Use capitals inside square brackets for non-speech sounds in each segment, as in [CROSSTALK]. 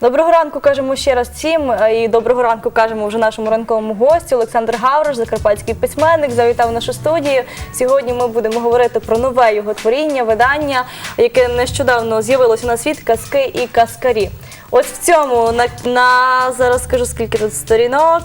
Доброго ранку кажемо ще раз всім. е, І доброго ранку кажемо вже нашому ранковому гостю. Олександр Гаврош, закарпатський письменник, завітав в нашу студію. Сьогодні ми будемо говорити про нове його творіння, видання, яке нещодавно з'явилося на світ казки і казкарі. Ось в цьому на, на зараз скажу скільки тут сторінок.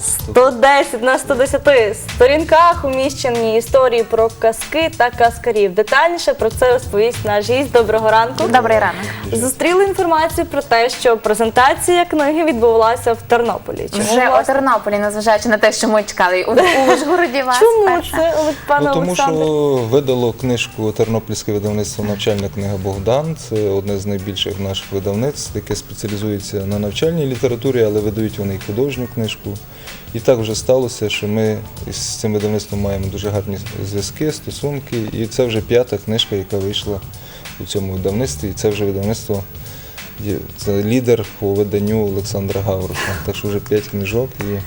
110 на 110 сторінках уміщені історії про казки та казкарів. Детальніше про це розповість наш гість. Доброго ранку. Добрий ранок. Зустріли інформацію про те, що презентація книги відбувалася в Тернополі. Чому, Вже у? Тернополі, незважаючи на те, що ми чекали у, у Ужгороді вас. Чому перша. це, пане Ну, тому що видало книжку Тернопільське видавництво Навчальна книга Богдан. Це одне з найбільших наших видавництв, яке спеціалізується на навчальній літературі, але видають вони і художню книжку. І так вже сталося, що ми з цим видавництвом маємо дуже гарні зв'язки, стосунки. І це вже п'ята книжка, яка вийшла у цьому видавництві. І це вже видавництво. Це лідер по виданню Олександра Гавруша. Так що вже п'ять книжок і,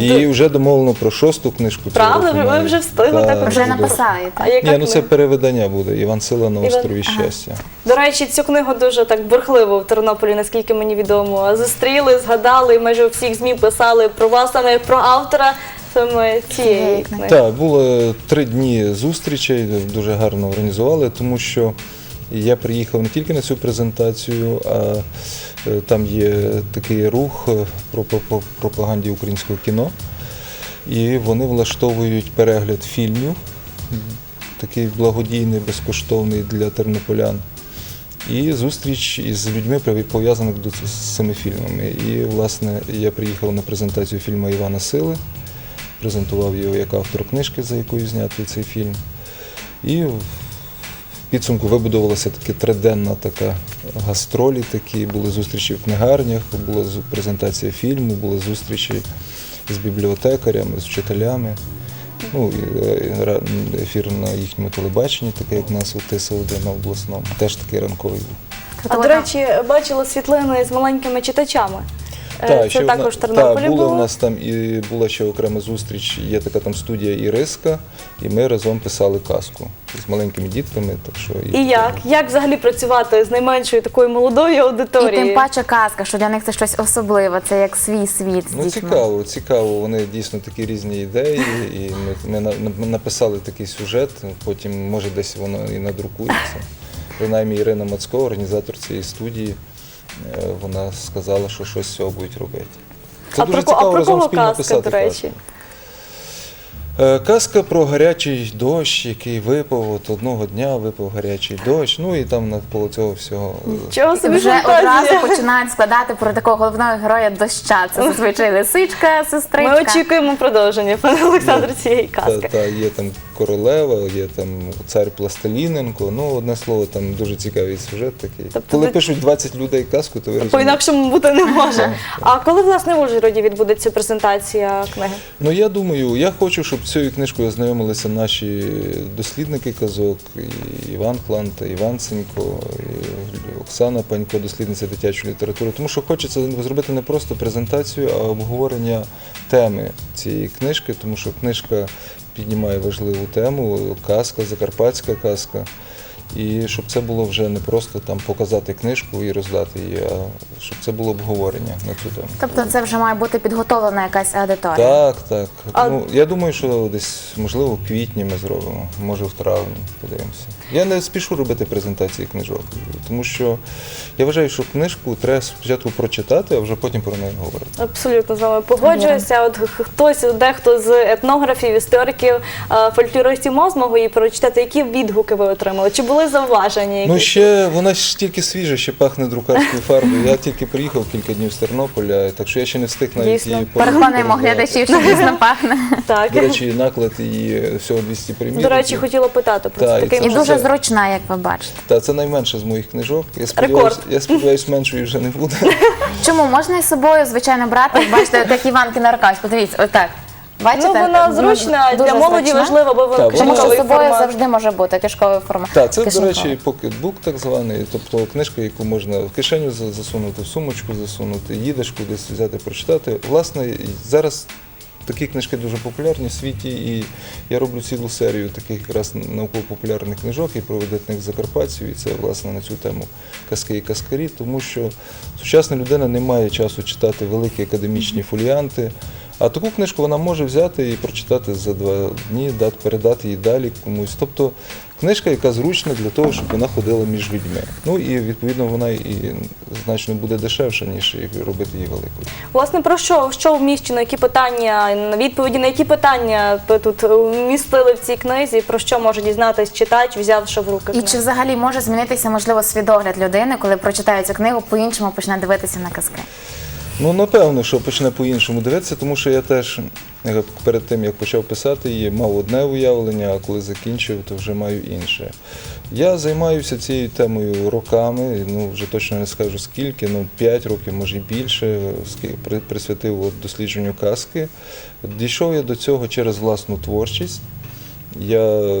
І вже домовлено про шосту книжку. Правда? року Ви навіть. вже встигли Так, так Вже буде. написали. А яка Ні, ну це книга? перевидання буде. Іван Сила на Іван- острові ага. щастя. До речі, цю книгу дуже так бурхливо в Тернополі, наскільки мені відомо. Зустріли, згадали, і майже у всіх ЗМІ писали про вас, саме як про автора саме цієї Цієї книги. Так, було три дні зустрічей, дуже гарно організували, тому що я приїхав не тільки на цю презентацію, а е, там є такий рух е, про пропаганді українського кіно. І вони влаштовують перегляд фільмів, такий благодійний, безкоштовний для тернополян. І зустріч із людьми, пов'язаних з цими фільмами. І, власне, я приїхав на презентацію фільму Івана Сили, презентував його як автор книжки, за якою знятий цей фільм. І підсумку вибудувалася така триденна така гастролі, такі були зустрічі в книгарнях, була презентація фільму, були зустрічі з бібліотекарями, з вчителями. Ну, е, ефір на їхньому телебаченні, таке як у нас у ТС1 на обласному, теж такий ранковий був. А до речі, бачила світлини з маленькими читачами. Е, Так, Це ще також в Тернополі так, була було. у нас там і була ще окрема зустріч. Є така там студія Іриска, і ми разом писали казку з маленькими дітками. Так що І як? Як взагалі працювати з найменшою такою молодою І аудиторією? тим паче казка, що для них це щось особливе, це як свій світ з Ну дітьми. цікаво, цікаво. Вони дійсно такі різні ідеї. І ми, ми, на- ми написали такий сюжет. Потім може десь воно і надрукується. Принаймні Ірина Мацько, організатор цієї студії, вона сказала, що щось з цього будуть робити. Це а дуже про, ко- а цікаво про разом спільно казка, писати до речі? Е, Казка про гарячий дощ, який випав от одного дня, випав гарячий дощ. Ну і там навколо цього всього. е, Чого собі Вже одразу починають складати про такого головного героя доща. Це зазвичай лисичка, сестричка. Ми очікуємо продовження, пане Олександр, цієї Та, казки. та є там королева, є там цар Пластиліненко. Ну, одне слово, там дуже цікавий сюжет такий. Тобто Коли ви- пишуть 20 людей казку, то ви розумієте. По-інакшому бути не може. А коли власне в Ужгороді відбудеться презентація книги? Ну я думаю, я хочу, щоб цією книжкою ознайомилися наші дослідники казок, і Іван Кланта, Іван Сенько, і Оксана Панько, дослідниця дитячої літератури. Тому що хочеться зробити не просто презентацію, а обговорення теми цієї книжки, тому що книжка піднімає важливу тему, казка, закарпатська казка. І щоб це було вже не просто там показати книжку і роздати її, а щоб це було обговорення на цю тему. Тобто це вже має бути підготовлена якась аудиторія. Так, так. А- Ну, я думаю, що десь, можливо, в квітні ми зробимо, може в травні, подивимося. Я не спішу робити презентації книжок, тому що я вважаю, що книжку треба спочатку прочитати, а вже потім про неї говорити. Абсолютно з вами погоджуюся. От хтось, дехто з етнографів, істориків, е, фольклористів мав змогу її прочитати. Які відгуки ви отримали? Чи були зауваження? Ну ще вона ж тільки свіжа, ще пахне друкарською фарбою. Я тільки приїхав кілька днів з Тернополя, так що я ще не встиг навіть Дійсно. її Переконуємо глядачів, що дійсно пахне. так. До речі, наклад її всього 200 примірників. До речі, хотіла питати про Так, це. і це дуже зручна, як ви бачите. Та це найменше з моїх книжок. Я сподіваюся, я сподіваюся, меншої вже не буде. Чому можна із собою, звичайно, брати, бачите, от як Іванки на руках. Подивіться, отак. Бачите? Ну, вона зручна, Дуже для молоді зручна. важливо, бо вона Так, Тому що з кишеньковий собою формат. завжди може бути кишковий формат. Так, це, до речі, покетбук так званий, тобто книжка, яку можна в кишеню за- засунути, в сумочку засунути, їдеш кудись взяти, прочитати. Власне, і зараз такі книжки дуже популярні в світі, і я роблю цілу серію таких якраз науково-популярних книжок і про видатних закарпатців, і це власне на цю тему казки і каскарі, тому що сучасна людина не має часу читати великі академічні фоліанти. А таку книжку вона може взяти і прочитати за два дні, дати, передати її далі комусь. Тобто книжка, яка зручна для того, щоб вона ходила між людьми. Ну і відповідно вона і значно буде дешевша, ніж робити її великою. Власне, про що? Що вміщено? Які питання, на відповіді на які питання ви тут вмістили в цій книзі? Про що може дізнатись читач, взявши в руки І чи взагалі може змінитися можливо свідогляд людини, коли прочитає цю книгу, по-іншому почне дивитися на казки? Ну, напевно, що почне по-іншому дивитися, тому що я теж перед тим, як почав писати її, мав одне уявлення, а коли закінчив, то вже маю інше. Я займаюся цією темою роками, ну вже точно не скажу скільки, ну 5 років, може і більше, присвятив дослідженню казки. Дійшов я до цього через власну творчість. Я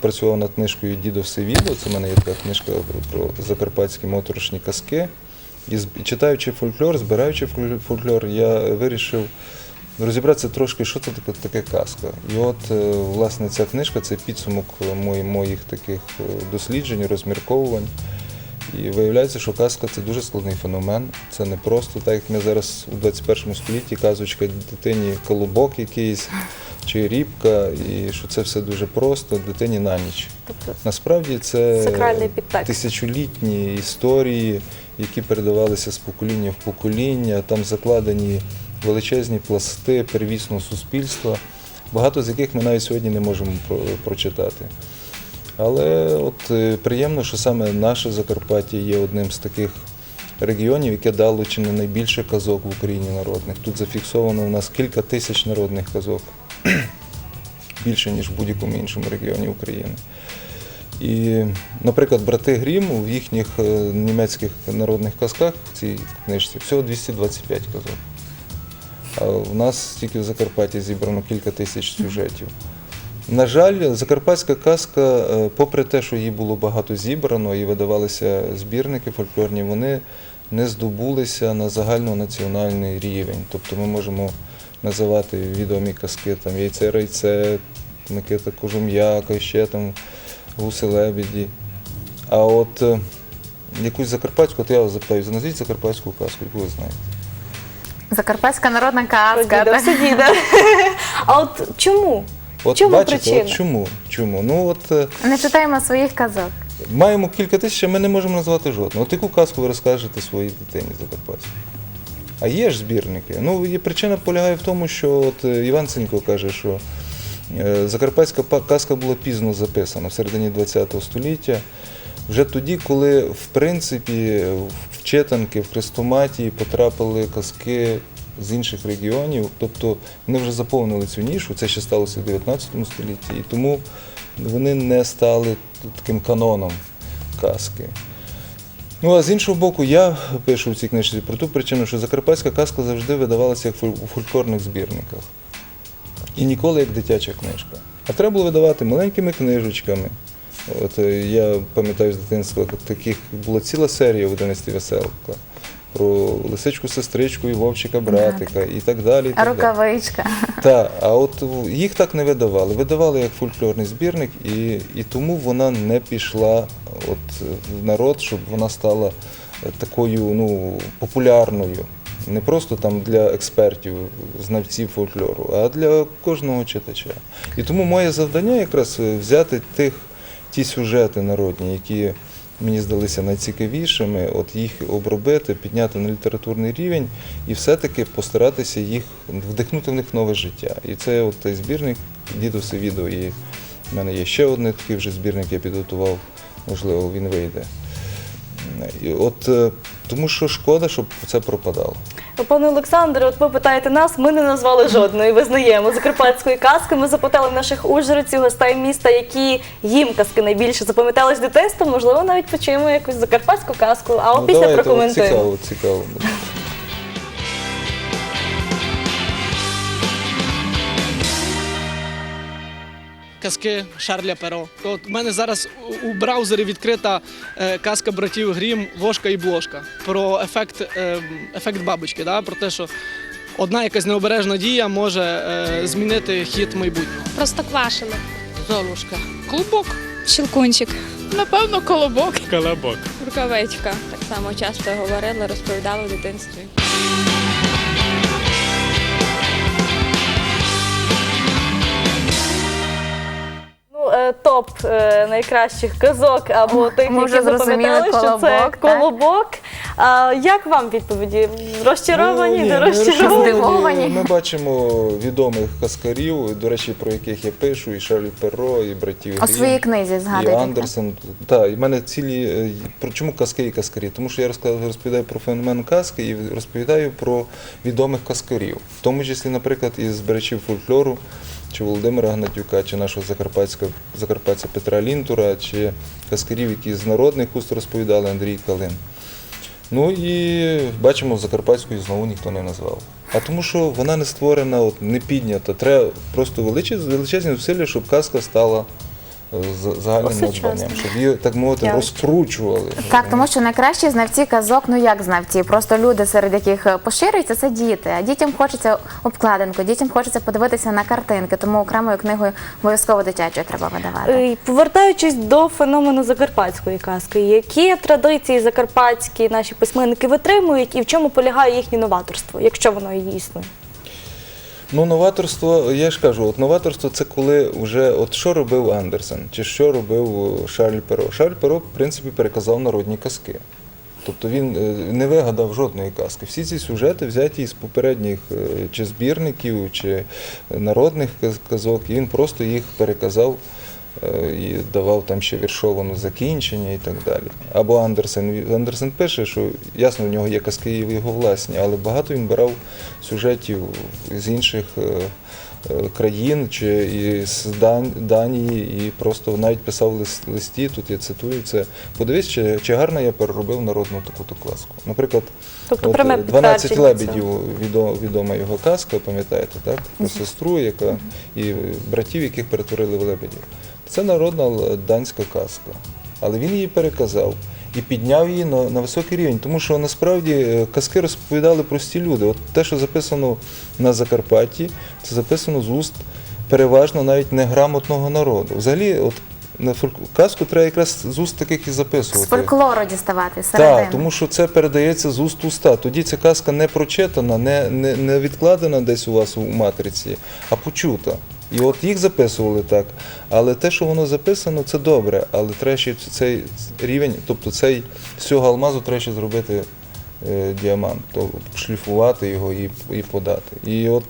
працював над книжкою Дідо все відео. Це в мене є така книжка про закарпатські моторошні казки. І читаючи фольклор, збираючи фольклор- я вирішив розібратися трошки, що це таке, таке казка. І от, е, власне, ця книжка це підсумок мої- моїх таких е, досліджень, розмірковувань. І виявляється, що казка це дуже складний феномен. Це не просто так, як ми зараз у 21 столітті казочка дитині колобок якийсь чи рібка, і що це все дуже просто, дитині на ніч. Тобто Насправді це тисячолітні історії, які передавалися з покоління в покоління. Там закладені величезні пласти первісного суспільства, багато з яких ми навіть сьогодні не можемо про- прочитати. Але от е, приємно, що саме наше Закарпаття є одним з таких регіонів, яке дало чи не найбільше казок в Україні народних. Тут зафіксовано у нас кілька тисяч народних казок, [CLEARS THROAT] більше, ніж в будь-якому іншому регіоні України. І, наприклад, брати Грім в їхніх е, німецьких народних казках в цій книжці всього 225 казок. А в нас тільки в Закарпатті зібрано кілька тисяч сюжетів. На жаль, закарпатська казка, е, попри те, що її було багато зібрано і видавалися збірники фольклорні, вони не здобулися на загальнонаціональний рівень. Тобто ми можемо називати відомі казки там Яйце райце, Микита Кожум'яка, ще там гуси лебеді. А от е, якусь закарпатську, от я вас запитаю, назвіть закарпатську казку, яку ви знаєте. Закарпатська народна казка. діда, та- все діда. [LAUGHS] А от чому? От Чому бачите, причина? от чому? чому? Ну от е, Не читаємо своїх казок. маємо кілька тисяч, а ми не можемо назвати жодну. От яку казку ви розкажете своїй дитині закарпатській? А є ж збірники. Ну, є причина полягає в тому, що от е, Іван Сенько каже, що закарпатська па- казка була пізно записана в середині ХХ століття. Вже тоді, коли в принципі в читанки, в хрестоматії потрапили казки з інших регіонів, тобто вони вже заповнили цю нішу, це ще сталося в 19 столітті, і тому вони не стали таким каноном казки. Ну а з іншого боку, я пишу в цій книжці про ту причину, що закарпатська казка завжди видавалася як у фольклорних збірниках. І ніколи як дитяча книжка. А треба було видавати маленькими книжечками. От е, я пам'ятаю з дитинства, таких була ціла серія в 11 веселка про лисичку, сестричку і вовчика братика і так далі. І так. Рукавичка. Так, а от їх так не видавали. Видавали як фольклорний збірник, і, і тому вона не пішла от, в народ, щоб вона стала такою ну, популярною. Не просто там для експертів, знавців фольклору, а для кожного читача. І тому моє завдання якраз взяти тих, ті сюжети народні, які мені здалися найцікавішими, от їх обробити, підняти на літературний рівень і все-таки постаратися їх вдихнути в них нове життя. І це от той збірник Діду відео. І в мене є ще один такий вже збірник, я підготував, можливо, він вийде. І от е, тому що шкода, щоб це пропадало. Пане Олександре, от ви питаєте нас, ми не назвали жодної, визнаємо закарпатської казки. Ми запитали наших ужгородців, гостей міста, які їм казки найбільше запам'ятались дитинство. дитинства. Можливо, навіть почуємо якусь закарпатську казку, а Ну, після давайте, прокоментуємо. Цікаво, цікаво. Казки Шарля Перо. От у мене зараз у- браузері відкрита е, казка братів Грім Вошка і Блошка про ефект, е, ефект бабочки. Да? Про те, що одна якась необережна дія може е, змінити хід майбутнього. Простоквашино. Золушка. Клубок. Щелкунчик. Напевно, колобок. Колобок. Рукавичка. Так само часто говорили, розповідали в дитинстві. Е, топ е, найкращих казок або тих, Ми вже які зрозуміли, запам'ятали, що це «Колобок», так? колобок. А, як вам відповіді? Розчаровані, Ну, ні, не розчаровані? Здивовані. Ми бачимо відомих каскарів, до речі, про яких я пишу, і Шарлі Перро, і братів У Грім, своїй книзі і згадуєте. Андерсен. Так, і в мене цілі. е, Про чому казки і каскарі? Тому що я розказав- розповідаю про феномен казки і розповідаю про відомих каскарів, в тому числі, наприклад, із збирачів фольклору. Чи Володимира Гнатюка, чи нашого закарпатського закарпатця Петра Лінтура, чи каскарів, які з народних уст розповідали Андрій Калин. Ну і бачимо, закарпатською знову ніхто не назвав. А тому, що вона не створена, от, не піднята. Треба просто величезні, зусилля, щоб казка стала з- загальним надбанням, щоб її, так мовити, розкручували. Так, тому що найкращі знавці казок, ну як знавці, просто люди, серед яких е, поширюються, це діти. А дітям хочеться обкладинку, дітям хочеться подивитися на картинки, тому окремою книгою обов'язково дитячою треба видавати. Е, Повертаючись до феномену закарпатської казки, які традиції закарпатські наші письменники витримують і в чому полягає їхнє новаторство, якщо воно і існує? Ну, новаторство, я ж кажу, от новаторство це коли вже от що робив Андерсен, чи що робив е, Шарль Перо. Шарль Перо, в принципі, переказав народні казки. Тобто він е, не вигадав жодної казки. Всі ці сюжети взяті із попередніх е, чи збірників, чи народних казок, і він просто їх переказав і давав там ще віршовану закінчення і так далі. Або Андерсен. Андерсен пише, що ясно, в нього є казки і його власні, але багато він брав сюжетів з інших е, е, країн чи із Данії і просто навіть писав лис- листі, тут я цитую це. Подивись, чи, чи гарно я переробив народну таку-то класку. Наприклад, Тобто от, пряме е, 12 лебедів відо- відома його казка, пам'ятаєте, так? Про сестру, яка і братів, яких перетворили в лебедів. Це народна данська казка. Але він її переказав і підняв її на, на високий рівень, тому що насправді е, казки розповідали прості люди. От те, що записано на Закарпатті, це записано з уст переважно навіть неграмотного народу. Взагалі, от на казку треба якраз з уст таких і записувати. З фольклору діставати середини. Так, тому що це передається з уст уста. Тоді ця казка не прочитана, не, не, не відкладена десь у вас у матриці, а почута. І от їх записували так. Але те, що воно записано, це добре. Але треба цей рівень, тобто цей з цього алмазу треба зробити е, діамант, то шліфувати його і, і подати. І от,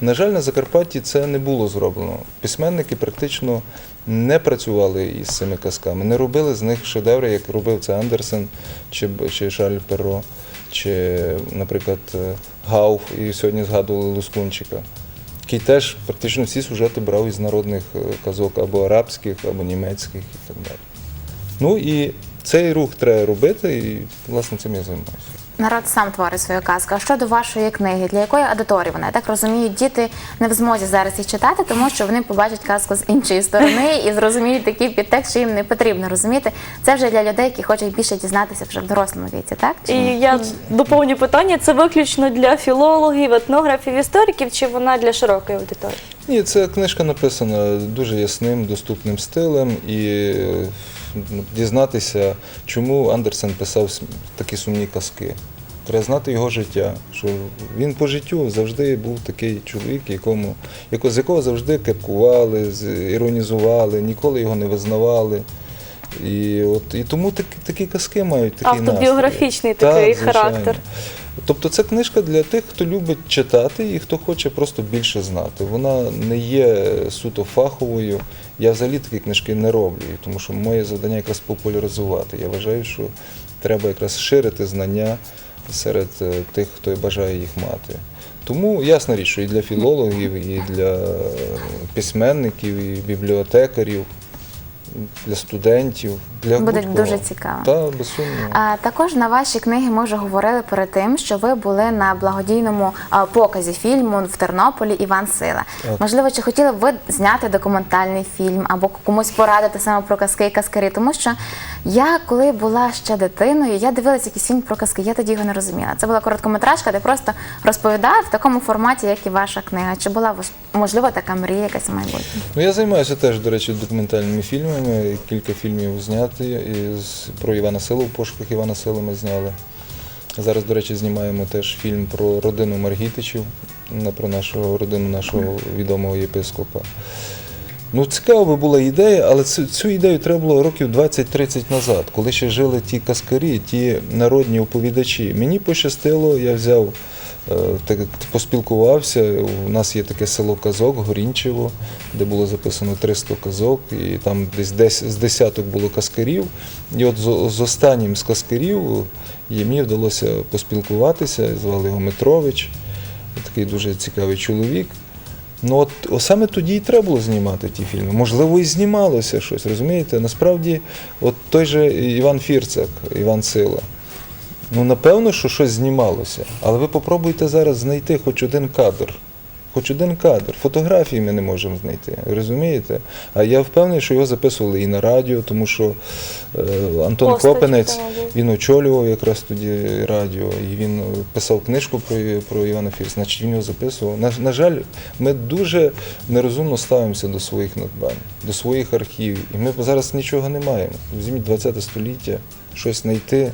на жаль, на Закарпатті це не було зроблено. Письменники практично не працювали із цими казками, не робили з них шедеври, як робив це Андерсен чи, чи Шарль Перро, чи, наприклад, е, Гауф, і сьогодні згадували Лускунчика, який теж практично всі сюжети брав із народних е, казок або арабських, або німецьких і так далі. Ну і цей рух треба робити, і власне цим я займаюся. Народ сам творить свою казку. А щодо вашої книги, для якої аудиторії вона? Я так розумію, діти не в змозі зараз їх читати, тому що вони побачать казку з іншої сторони [LAUGHS] і зрозуміють такий підтекст, що їм не потрібно розуміти. Це вже для людей, які хочуть більше дізнатися вже в дорослому віці, так? Чи І ні? я доповню питання: це виключно для філологів, етнографів, істориків, чи вона для широкої аудиторії? Ні, ця книжка написана дуже ясним, доступним стилем і е, дізнатися, чому Андерсен писав такі сумні казки. Треба знати його життя, що він по життю завжди був такий чоловік, якому, яко- з якого завжди кепкували, іронізували, ніколи його не визнавали. І, от, і тому такі, такі казки мають такий Автобіографічний настрій. такий Так, звичайно. Тобто це книжка для тих, хто любить читати і хто хоче просто більше знати. Вона не є суто фаховою. Я взагалі такі книжки не роблю, тому що моє завдання якраз популяризувати. Я вважаю, що треба якраз ширити знання серед е, тих, хто бажає їх мати. Тому ясна річ, що і для філологів, і для письменників, і бібліотекарів. Для студентів, для Буде будь-кого. дуже цікаво. Так, без сумніву. А також на ваші книги ми вже говорили перед тим, що ви були на благодійному а, показі фільму в Тернополі Іван Сила. Так. Можливо, чи хотіли б ви зняти документальний фільм або комусь порадити саме про казки і казкарі? Тому що я, коли була ще дитиною, я дивилася якийсь фільм про казки, я тоді його не розуміла. Це була короткометражка, де просто розповідав в такому форматі, як і ваша книга. Чи була можливо така мрія якась в майбутньому? Ну, я займаюся теж, до речі, документальними фільмами. Кілька фільмів зняти про Івана Силу в пошуках Івана Сили ми зняли. Зараз, до речі, знімаємо теж фільм про родину Маргітичів, про нашу родину нашого відомого єпископа. Ну, цікава би була ідея, але цю, цю ідею треба було років 20-30 назад, коли ще жили ті каскарі, ті народні оповідачі. Мені пощастило, я взяв, так, поспілкувався. У нас є таке село Казок, Горінчево, де було записано 300 казок, і там десь, десь з десяток було каскарів. І от з, останнім з каскарів і мені вдалося поспілкуватися, звали його Митрович, такий дуже цікавий чоловік. Ну от о, саме тоді і треба було знімати ті фільми. Можливо, і знімалося щось, розумієте? Насправді, от той же Іван Фірцак, Іван Сила. Ну, напевно, що щось знімалося. Але ви попробуйте зараз знайти хоч один кадр. Хоч один кадр. Фотографії ми не можемо знайти, розумієте? А я впевнений, що його записували і на радіо, тому що е, Антон Постаті Копенець, він очолював якраз тоді радіо, і він писав книжку про, про Івана Фірс, значить він його записував. На, на жаль, ми дуже нерозумно ставимося до своїх надбань, до своїх архівів. І ми зараз нічого не маємо. Візьміть 20 століття, щось знайти.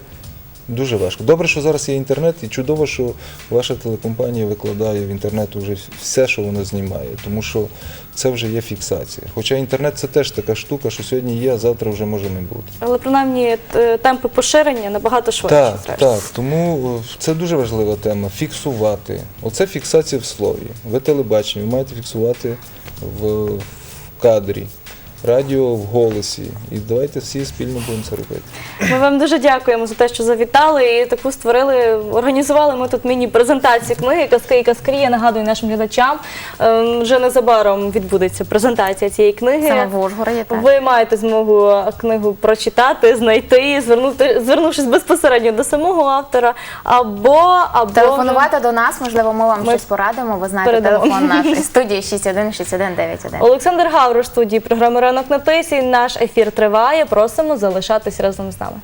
Дуже важко. Добре, що зараз є інтернет, і чудово, що ваша телекомпанія викладає в інтернет вже все, що вона знімає, тому що це вже є фіксація. Хоча інтернет це теж така штука, що сьогодні є, а завтра вже може не бути. Але принаймні темпи поширення набагато швидше. Так, так. Тому е, це дуже важлива тема. Фіксувати. Оце фіксація в слові. Ви телебачення, ви маєте фіксувати в кадрі, радіо в голосі. І давайте всі спільно будемо це робити. Ми вам дуже дякуємо за те, що завітали і таку створили, організували ми тут міні-презентацію книги Казки і казкарі. Я нагадую нашим глядачам. ем, Вже незабаром відбудеться презентація цієї книги. Саме в Ужгороді, так. Ви маєте змогу е, книгу прочитати, знайти, звернути, звернувшись безпосередньо до самого автора, або або Телефонувати до нас, можливо, ми вам Ми щось порадимо. Ви знаєте передамо. телефон нашої студії 616191. Олександр Гаврош, студії програми Ранок на тисі. Наш ефір триває. Просимо залишатись разом з нами.